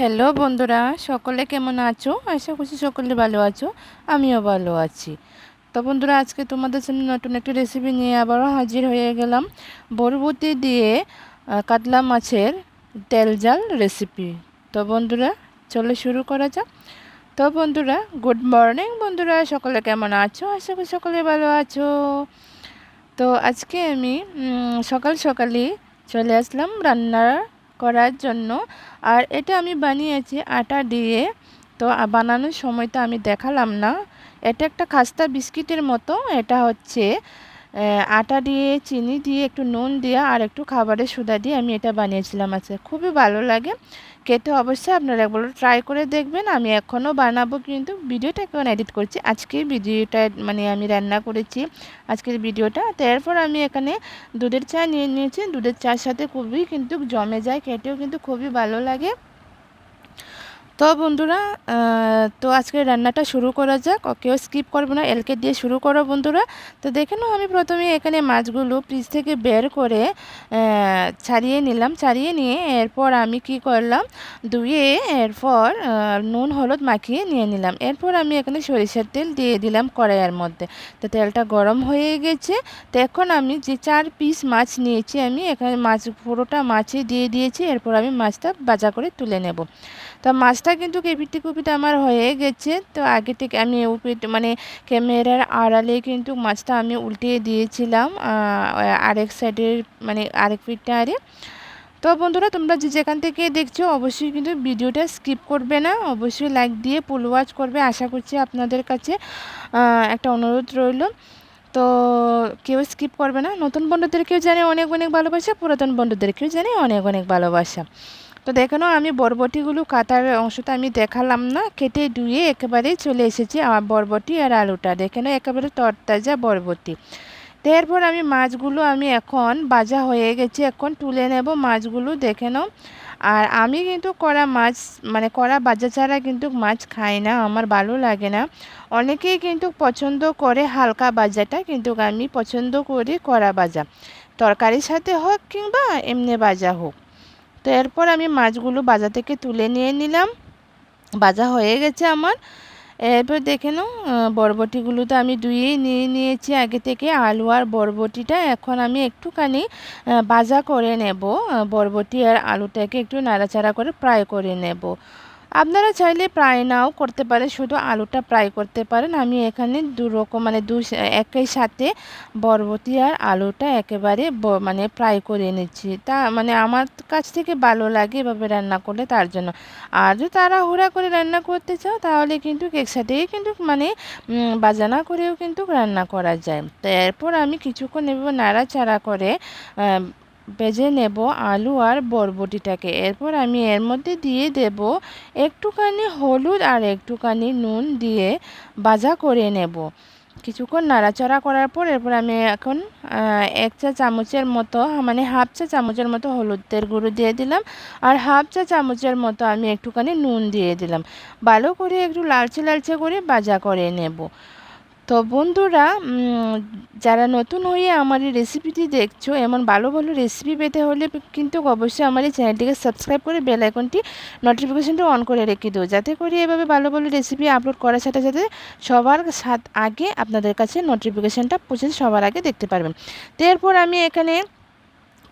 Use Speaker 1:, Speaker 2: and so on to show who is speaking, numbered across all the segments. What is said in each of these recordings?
Speaker 1: Hello বন্ধুরা, সকলে কেমন আছো? আশা করছি সকলে ভালো আছো, আমিও ভালো আছি। তো বন্ধুরা, আজকে তোমাদের সামনে নতুন একটি রেসিপি নিয়ে আবারও হাজির হয়ে গেলাম। বরবটি দিয়ে কাতলা মাছের তেল জাল রেসিপি তো বন্ধুরা, চলে শুরু করা যাক। তো বন্ধুরা গুড মর্নিং বন্ধুরা, সকলে কেমন আছো? আশা করি সকলে ভালো আছো। তো আজকে আমি সকাল সকালই চলে আসলাম রান্নার করার জন্য। আর এটা আমি বানিয়েছি আটা দিয়ে। তো বানানোর সময় তো আমি দেখালাম না। এটা একটা খাস্তা বিস্কিটের মতো। এটা হচ্ছে আটা দিয়ে, চিনি দিয়ে, একটু নুন দিয়ে আর একটু খাবারের সোডা দিয়ে আমি এটা বানিয়েছিলাম আজকে। খুবই ভালো লাগে। খেতে অবশ্যই আপনারা একবার ট্রাই করে দেখবেন। আমি এখনও বানাবো কিন্তু ভিডিওটা এখন এডিট করছি। আজকের ভিডিওটা মানে আমি রান্না করেছি আজকের ভিডিওটা। তো এরপর আমি এখানে দুধের চা নিয়ে নিয়েছি। দুধের চার সাথে খুবই কিন্তু জমে যায়। খেতেও কিন্তু খুবই ভালো লাগে। তো বন্ধুরা তো আজকে রান্নাটা শুরু করা যাক। কেউ স্কিপ করব না, এলকে দিয়ে শুরু করো বন্ধুরা। তো দেখে নাও, আমি প্রথমে এখানে মাছগুলো ফ্রিজ থেকে বের করে ছাড়িয়ে নিলাম। ছাড়িয়ে নিয়ে এরপর আমি কি করলাম, ধুয়ে এরপর নুন, হলুদ মাখিয়ে নিয়ে নিলাম। এরপর আমি এখানে সরিষার তেল দিয়ে দিলাম কড়াইয়ের মধ্যে। তো তেলটা গরম হয়ে গেছে। তো এখন আমি যে চার পিস মাছ নিয়েছি, আমি এখানে মাছ, পুরোটা মাছই দিয়ে দিয়েছি। এরপর আমি মাছটা বাজা করে তুলে নেব। তো মাছটা কিন্তু কেপিটি কুপিটা আমার হয়ে গেছে। তো আগে থেকে আমি উপিট মানে ক্যামেরার আড়ালে কিন্তু মাছটা আমি উল্টিয়ে দিয়েছিলাম আরেক সাইডের মানে আরেক পিঠটা আরে। তো বন্ধুরা, তোমরা যে যেখান থেকে দেখছ অবশ্যই কিন্তু ভিডিওটা স্কিপ করবে না, অবশ্যই লাইক দিয়ে পুল ওয়াচ করবে। আশা করছি আপনাদের কাছে একটা অনুরোধ রইল। তো কেউ স্কিপ করবে না, নতুন বন্ধুদেরকেও জানে অনেক অনেক ভালোবাসা, পুরাতন বন্ধুদেরকেও জানে অনেক অনেক ভালোবাসা। তো দেখো আমি বরবটিগুলো কাটার অংশটা আমি দেখালাম না, কেটে ধুয়ে একেবারেই চলে এসেছি আমার বরবটি আর আলুটা। দেখে নাও, একেবারে তরতাজা বরবটি। এরপর আমি মাছগুলো আমি এখন বাজা হয়ে গেছে, এখন তুলে নেব মাছগুলো, দেখে নাও। আর আমি কিন্তু কড়া মাছ মানে কড়া বাজা ছাড়া কিন্তু মাছ খাই না, আমার ভালো লাগে না। অনেকেই কিন্তু পছন্দ করে হালকা বাজাটা, কিন্তু আমি পছন্দ করি কড়া বাজা। তরকারির সাথে হোক কিংবা এমনি বাজা হোক। তো এরপর আমি মাছগুলো বাজার থেকে তুলে নিয়ে নিলাম। বাজা হয়ে গেছে আমার। এরপর দেখে নাও বরবটিগুলো তো আমি ধুয়েই নিয়ে নিয়েছি আগে থেকে। আলু আর বরবটিটা এখন আমি একটুখানি বাজা করে নেব। বরবটি আর আলুটাকে একটু নাড়াচাড়া করে ফ্রাই করে নেব। আপনারা চাইলে প্রায় নাও করতে পারেন, শুধু আলুটা ফ্রাই করতে পারেন। আমি এখানে দু রকম মানে দু একই সাথে বরবটি আর আলুটা একেবারে মানে ফ্রাই করে নিচ্ছি। তা মানে আমার কাছ থেকে ভালো লাগে এভাবে রান্না করলে তার জন্য। আর যদি তারা হুড়া করে রান্না করতে চাও, তাহলে কিন্তু একসাথেই কিন্তু মানে বাজানা করেও কিন্তু রান্না করা যায়। তো এরপর আমি কিছুক্ষণ এভাবে নাড়াচাড়া করে ভেজে নেব আলু আর বরবটিটাকে। এরপর আমি এর মধ্যে দিয়ে দেব একটুখানি হলুদ আর একটুখানি নুন দিয়ে ভাজা করে নেব। কিছুক্ষণ নাড়াচাড়া করার পর এরপর আমি এখন এক চা চামচের মতো মানে হাফ চা চামচের মতো হলুদের গুঁড়ো দিয়ে দিলাম আর হাফ চা চামচের মতো আমি একটুখানি নুন দিয়ে দিলাম। ভালো করে একটু লালচে লালচে করে ভাজা করে নেব। তো বন্ধুরা যারা নতুন হয়ে আমার এই রেসিপিটি দেখছ, এমন ভালো ভালো রেসিপি পেতে হলে কিন্তু অবশ্যই আমার এই চ্যানেলটিকে সাবস্ক্রাইব করে বেল আইকনটি নোটিফিকেশনটা অন করে রেখে দিও। যাতে করে এভাবে ভালো ভালো রেসিপি আপলোড করার সাথে সাথে সবার সাথে আগে আপনাদের কাছে নোটিফিকেশানটা পৌঁছে সবার আগে দেখতে পারবেন। তো এরপর আমি এখানে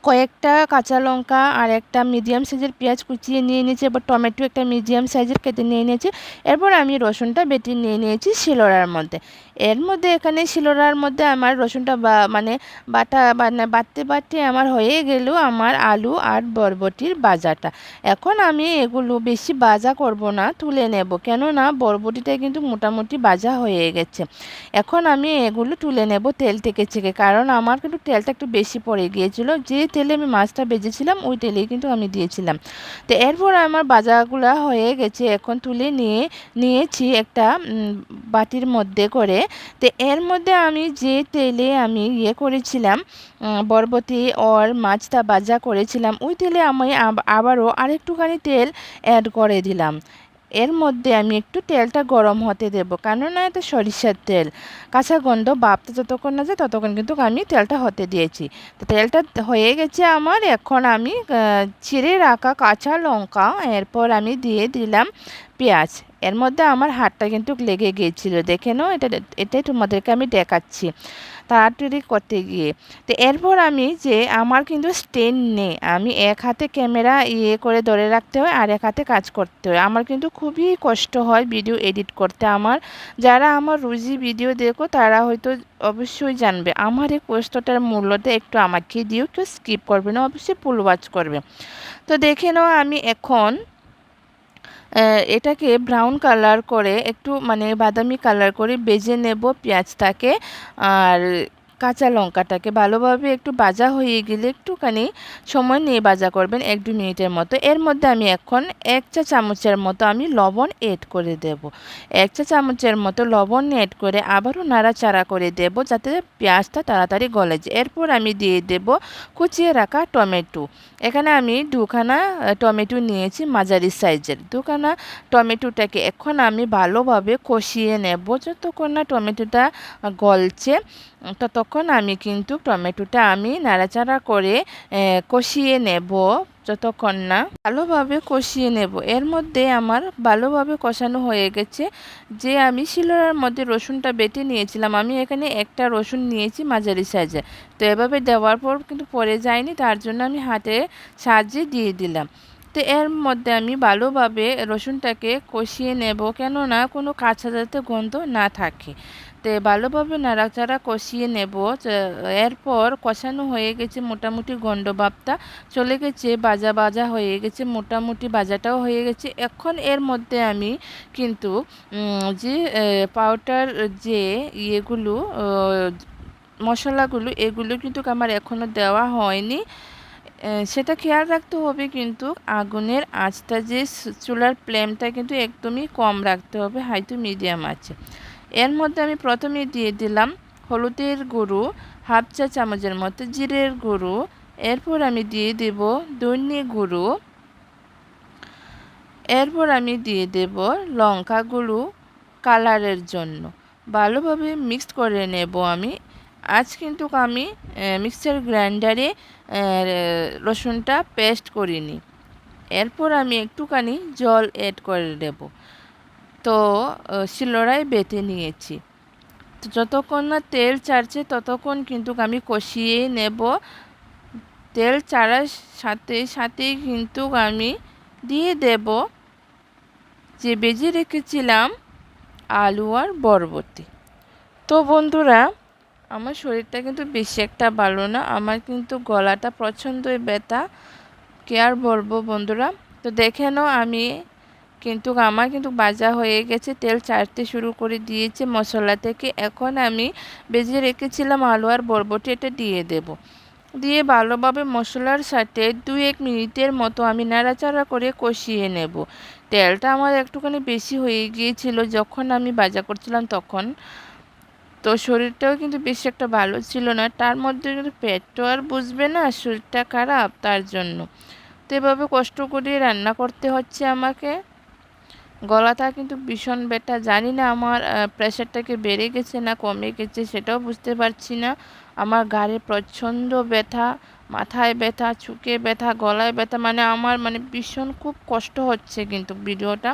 Speaker 1: কয়েকটা কাঁচা লঙ্কা আর একটা মিডিয়াম সাইজের পেঁয়াজ কুচিয়ে নিয়ে নিয়েছি, এবার টমেটো একটা মিডিয়াম সাইজের কেটে নিয়ে নিয়েছি, এরপর আমি রসুনটা বেটে নিয়ে নিয়েছি শিলরার মধ্যে। এর মধ্যে এখানে শিলরার মধ্যে আমার রসুনটা বা মানে বাটা মানে বাটতে বাটতে আমার হয়ে গেল আমার আলু আর বরবটির বাজাটা এখন আমি এগুলো বেশি বাজা করব না, তুলে নেব, কেননা বরবটিটা কিন্তু মোটামুটি বাজা হয়ে গেছে। এখন আমি এগুলো তুলে নেব তেল থেকে থেকে কারণ আমার কিন্তু তেলটা একটু বেশি পড়ে গিয়েছিল, যে তেলে আমি মাছটা বেজেছিলাম ওই তেলেই কিন্তু আমি দিয়েছিলাম। তো এরপর আমার বাজারগুলো হয়ে গেছে, এখন তুলে নিয়ে, নিয়েছি একটা বাটির মধ্যে করে। তো এর মধ্যে আমি যে তেলে আমি ইয়ে করেছিলাম বরবটি ওর মাছটা বাজা করেছিলাম, ওই তেলে আমি আবারও আরেকটুখানি তেল অ্যাড করে দিলাম। এর মধ্যে আমি একটু তেলটা গরম হতে দেবো। কেননা এটা সরিষার তেল, কাঁচা গন্ধ বাপতে যতক্ষণ না যায় ততক্ষণ কিন্তু আমি তেলটা হতে দিয়েছি। তো তেলটা হয়ে গেছে আমার, এখন আমি ছিঁড়ে রাখা কাঁচা লঙ্কা, এরপর আমি দিয়ে দিলাম পেঁয়াজ। এর মধ্যে আমার হাতটা কিন্তু লেগে গিয়েছিল, দেখে নাও, এটা এটাই তোমাদেরকে আমি দেখাচ্ছি তাড়াতাড়ি করতে গিয়ে। তো এরপর আমি যে আমার কিন্তু স্ট্যান্ড নেই, আমি এক হাতে ক্যামেরা ইয়ে করে ধরে রাখতে হয়, আর এক হাতে কাজ করতে হয়। আমার কিন্তু খুবই কষ্ট হয় ভিডিও এডিট করতে আমার। যারা আমার রুজি ভিডিও দেখো, তারা হয়তো অবশ্যই জানবে, আমার এই কষ্টটার মূল্যটা একটু আমাকে দিয়েও কেউ স্কিপ করবে না, অবশ্যই ফুল ওয়াচ করবে। তো দেখে নাও, আমি এখন এটাকে ব্রাউন কালার করে একটু মানে বাদামি কালার করে বেজে নেব পেঁয়াজটাকে। আর কাঁচা লঙ্কাটাকে ভালোভাবে একটু ভাজা হয়ে গেলে একটুখানি সময় নিয়ে ভাজা করবেন এক দু মিনিটের মতো। এর মধ্যে আমি এখন এক চা চামচের মতো আমি লবণ এড করে দেব। এক চা চামচের মতো লবণ এড করে আবারও নাড়াচাড়া করে দেব যাতে পেঁয়াজটা তাড়াতাড়ি গলে যায়। এরপর আমি দিয়ে দেব কুচিয়ে রাখা টমেটো। এখানে আমি দুখানা টমেটো নিয়েছি মাঝারি সাইজের। দুখানা টমেটোটাকে এখন আমি ভালোভাবে কষিয়ে নেব। যতক্ষণ না টমেটোটা গলছে ততক্ষণ আমি কিন্তু টমেটোটা আমি নাড়াচাড়া করে কষিয়ে নেব। যতক্ষণ না, ভালোভাবে কষিয়ে নেব। এর মধ্যে আমার ভালোভাবে কষানো হয়ে গেছে। যে আমি শিলরার মধ্যে রসুনটা বেটে নিয়েছিলাম, আমি এখানে একটা রসুন নিয়েছি মাঝারি সাইজে। তো এভাবে দেওয়ার পর কিন্তু পরে যায়নি, তার জন্য আমি হাতে সাহায্যে দিয়ে দিলাম। তো এর মধ্যে আমি ভালোভাবে রসুনটাকে কষিয়ে নেব। কেননা কোনো কাঁচা যাতে গন্ধ না থাকে। তো ভালোভাবে নাড়াচাড়া কষিয়ে নেব। এরপর কষানো হয়ে গেছে মোটামুটি গন্ড ভাবটা চলে গেছে বাজা বাজা হয়ে গেছে, মোটামুটি বাজাটাও হয়ে গেছে। এখন এর মধ্যে আমি কিন্তু যে পাউডার যে ইয়েগুলো মশলাগুলো, এগুলো কিন্তু আমার এখনও দেওয়া হয়নি। সেটা খেয়াল রাখতে হবে কিন্তু আগুনের আঁচটা যে চুলার ফ্লেমটা কিন্তু একদমই কম রাখতে হবে, হয়তো মিডিয়াম আছে। এর মধ্যে আমি প্রথমে দিয়ে দিলাম হলুদের গুঁড়ো, হাফ চা চামচের মতো জিরের গুঁড়ো। এরপর আমি দিয়ে দেব দৈন্য গুঁড়ো। এরপর আমি দিয়ে দেব লঙ্কা গুঁড়ো কালারের জন্য। ভালোভাবে মিক্সড করে নেব আমি। আজ কিন্তু আমি মিক্সার গ্রাইন্ডারে রসুনটা পেস্ট করিনি। এরপর আমি একটুখানি জল অ্যাড করে দেব। তো শিলড়ায় বেটে নিয়েছি। তো যতক্ষণ না তেল চাড়ছে ততক্ষণ কিন্তু আমি কষিয়ে নেব। তেল চাড়ার সাথে সাথেই কিন্তু আমি দিয়ে দেব যে বেজে রেখেছিলাম আলু আর বরবটি। তো বন্ধুরা আমার শরীরটা কিন্তু বেশি একটা ভালো না। আমার কিন্তু গলাটা প্রচণ্ডই ব্যথা। কে আর বলব বন্ধুরা? তো দেখে নাও আমি কিন্তু আমার কিন্তু বাজা হয়ে গেছে। তেল চাড়তে শুরু করে দিয়েছে মশলা থেকে। এখন আমি বেজে রেখেছিলাম আলু আর বরবটি এটা দিয়ে দেব। দিয়ে ভালোভাবে মশলার সাথে দু এক মিনিটের মতো আমি নাড়াচাড়া করে কষিয়ে নেব। তেলটা আমার একটুখানি বেশি হয়ে গিয়েছিল। যখন আমি বাজা করছিলাম তখন। তো শরীরটাও কিন্তু বেশি একটা ভালো ছিল না। তার মধ্যে কিন্তু পেটও আর বুঝবে না, শরীরটা খারাপ তার জন্য। তো এভাবে কষ্ট করে রান্না করতে হচ্ছে আমাকে। গলাটা কিন্তু ভীষণ ব্যথা, জানি না আমার প্রেশারটাকে বেড়ে গেছে না কমে গেছে সেটাও বুঝতে পারছি না। আমার গাড়ে প্রচণ্ড ব্যথা, মাথায় ব্যথা চুকে ব্যথা, গলায় ব্যথা মানে আমার মানে ভীষণ খুব কষ্ট হচ্ছে কিন্তু ভিডিওটা।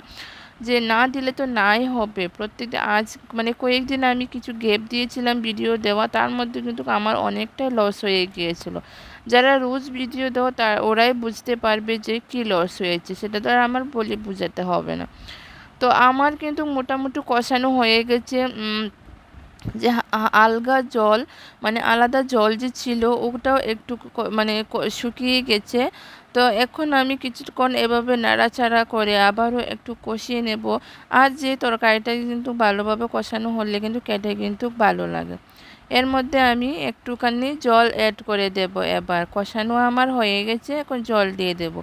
Speaker 1: যে না দিলে তো নাই হবে। প্রত্যেকটা আজ মানে কয়েকদিন আমি কিছু গেপ দিয়েছিলাম ভিডিও দেওয়া, তার মধ্যে কিন্তু আমার অনেকটাই লস হয়ে গিয়েছিল। যারা রোজ ভিডিও দেওয়া তার ওরাই বুঝতে পারবে যে কি লস হয়েছে, সেটা তো আর আমার বলে বুঝাতে হবে না। তো আমার কিন্তু মোটামুটি কষানো হয়ে গেছে যে আলগা জল মানে আলাদা জল যে ছিল, ওটাও একটু মানে শুকিয়ে গেছে। তো এখন আমি কিছুক্ষণ এভাবে নাড়াচাড়া করে আবারও একটু কষিয়ে নেব। আর যে তরকারিটা কিন্তু ভালোভাবে কষানো হলে কিন্তু কেটে কিন্তু ভালো লাগে। এর মধ্যে আমি একটুখানি জল অ্যাড করে দেব এবার। কষানো আমার হয়ে গেছে, এখন জল দিয়ে দেব।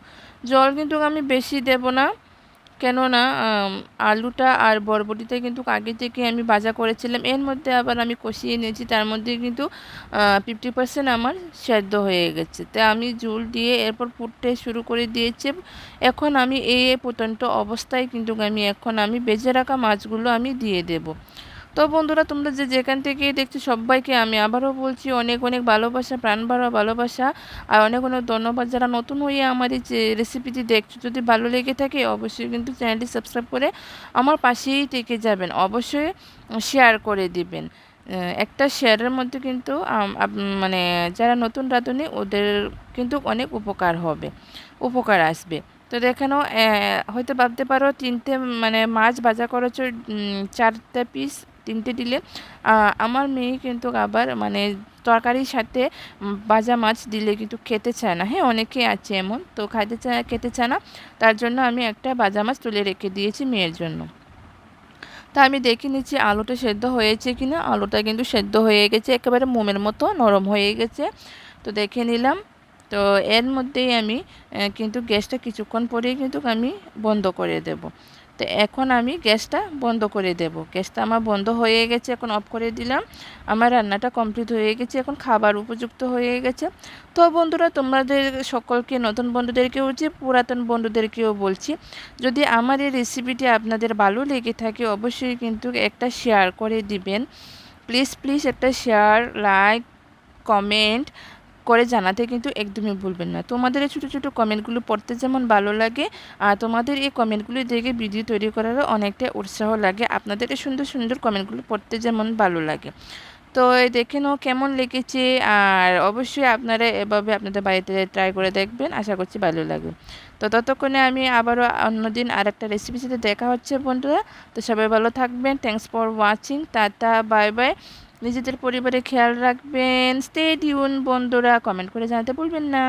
Speaker 1: জল কিন্তু আমি বেশি দেব না। কেননা আলুটা আর বরবটিতে কিন্তু আগে থেকে আমি ভাজা করেছিলাম। এর মধ্যে আবার আমি কষিয়ে নিয়েছি, তার মধ্যে কিন্তু ফিফটি পার্সেন্ট আমার সেদ্ধ হয়ে গেছে। তা আমি জুল দিয়ে এরপর পুটতে শুরু করে দিয়েছি। এখন আমি এই প্রত্যন্ত অবস্থায় কিন্তু আমি, এখন আমি বেজে রাখা মাছগুলো আমি দিয়ে দেবো। তো বন্ধুরা, তোমরা যে যেখান থেকে দেখছ সবাইকে আমি আবারও বলছি, অনেক অনেক ভালোবাসা, প্রাণ ভরা ভালোবাসা। আর অনেক অনেক ধন্যবাদ। যারা নতুন হয়ে আমার এই যে রেসিপিটি দেখছ, যদি ভালো লেগে থাকে, অবশ্যই কিন্তু চ্যানেলটি সাবস্ক্রাইব করে আমার পাশেই থেকে যাবেন। অবশ্যই শেয়ার করে দিবেন। একটা শেয়ারের মধ্যে কিন্তু মানে যারা নতুন রাঁধুনি, ওদের কিন্তু অনেক উপকার হবে, উপকার আসবে। তো দেখানো হয়তো ভাবতে পারো, তিনটে মানে মাছ ভাজা করেছ চারটে পিস তিনটে দিলে। আমার মেয়ে কিন্তু আবার মানে তরকারির সাথে ভাজা মাছ দিলে কিন্তু খেতে চায় না। হ্যাঁ অনেকে আছে এমন, তো খাইতে চায় খেতে চায় না। তার জন্য আমি একটা ভাজা মাছ তুলে রেখে দিয়েছি মেয়ের জন্য। তা আমি দেখে নিচ্ছি আলুটা সেদ্ধ হয়েছে কি না আলুটা কিন্তু সেদ্ধ হয়ে গেছে, একেবারে মোমের মতো, নরম হয়ে গেছে। তো দেখে নিলাম। তো এর মধ্যেই আমি কিন্তু গ্যাসটা কিছুক্ষণ পরেই কিন্তু আমি বন্ধ করে দেব। তো এখন আমি গ্যাসটা বন্ধ করে দেব। গ্যাসটা আমার বন্ধ হয়ে গেছে, এখন অফ করে দিলাম। আমার রান্নাটা কমপ্লিট হয়ে গেছে, এখন খাবার উপযুক্ত হয়ে গেছে। তো বন্ধুরা, তোমাদের সকলকে, নতুন বন্ধুদেরকেও যে পুরাতন বন্ধুদেরকেও বলছি, যদি আমার এই রেসিপিটি আপনাদের ভালো লেগে থাকে, অবশ্যই কিন্তু একটা শেয়ার করে দিবেন। প্লিজ প্লিজ একটা শেয়ার লাইক কমেন্ট করে জানাতে কিন্তু একদমই ভুলবেন না। তোমাদের এই ছোটো ছোটো কমেন্টগুলো পড়তে যেমন ভালো লাগে, আর তোমাদের এই কমেন্টগুলো দেখে ভিডিও তৈরি করারও অনেকটা উৎসাহ লাগে। আপনাদের এই সুন্দর সুন্দর কমেন্টগুলো পড়তে যেমন ভালো লাগে। তো দেখে নাও কেমন লেগেছে, আর অবশ্যই আপনারা এভাবে আপনাদের বাড়িতে ট্রাই করে দেখবেন, আশা করছি ভালো লাগবে। তো ততক্ষণে আমি আবারও অন্যদিন আর একটা রেসিপি সাথে দেখা হচ্ছে বন্ধুরা। তো সবাই ভালো থাকবেন thanks for watching tata bye bye নিজেদের পরিবারে খেয়াল রাখবেন। স্টে টিউন বন্ধুরা কমেন্ট করে জানাতে ভুলবেন না।